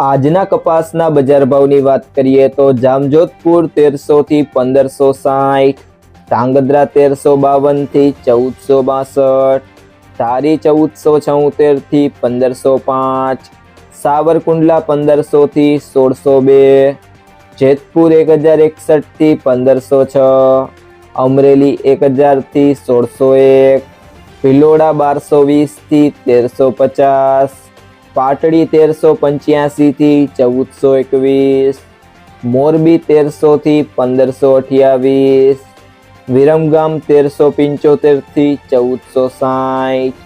આજના કપાસના બજાર ભાવની વાત કરીએ તો જામજોધપુર તેરસો થી પંદરસો સાઠ ધાંગધ્રા તેરસો બાવનથી ચૌદસો બાસઠ, ધારી ચૌદસો છોતેરથી પંદરસો પાંચ, સાવરકુંડલા પંદરસો થી સોળસો બે, જેતપુર એક હજાર એકસઠથી પંદરસો છ, અમરેલી એક હજારથી સોળસો એક, ભિલોડા બારસો વીસથી તેરસો પચાસ પાટડી તેરસો પંચ્યાસી થી ચૌદસો એકવીસ, મોરબી તેરસો થી પંદરસો અઠ્યાવીસ, વિરમગામ તેરસો પંચોતેરથી ચૌદસો સાઠ,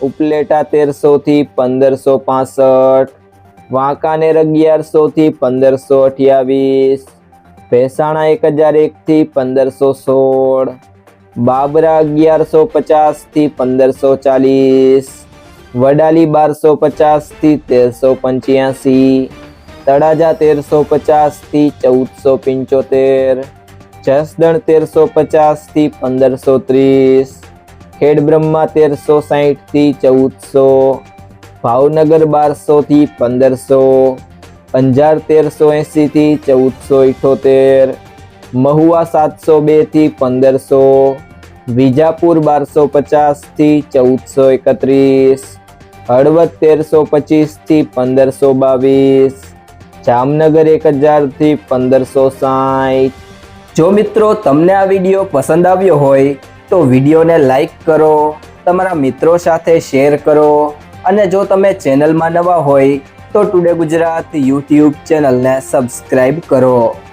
ઉપલેટા તેરસો થી પંદરસો પાસઠ, વાંકાનેર અગિયારસો થી પંદરસો અઠ્યાવીસ, ભેસાણા એક હજાર એક થી પંદરસો સોળ, બાબરા અગિયારસો પચાસથી પંદરસો ચાલીસ વડાલી બારસો પચાસથી તેરસો પંચ્યાસી, તળાજા તેરસો પચાસથી ચૌદસો પંચોતેર, જસદણ તેરસો પચાસથી પંદરસો ત્રીસ, ખેડબ્રહ્મા તેરસો સાહીઠથી ચૌદસો, ભાવનગર બારસો થી પંદરસો, અંજાર તેરસો એંસી થી ચૌદસો ઇઠોતેર, મહુવા સાતસો બેથી પંદરસો વિજાપુર બારસો પચાસથી ચૌદસો એકત્રીસ, હળવદ તેરસો પચીસથી પંદરસો બાવીસ, જામનગર એક હજારથી પંદરસો સાઠ જો મિત્રો તમને આ વીડિયો પસંદ આવ્યો હોય, તો વિડીયોને લાઈક કરો, તમારા મિત્રો સાથે શેર કરો, અને જો તમે ચેનલમાં નવા હોય, તો ટુડે ગુજરાત યુટ્યુબ ચેનલને સબસ્ક્રાઈબ કરો.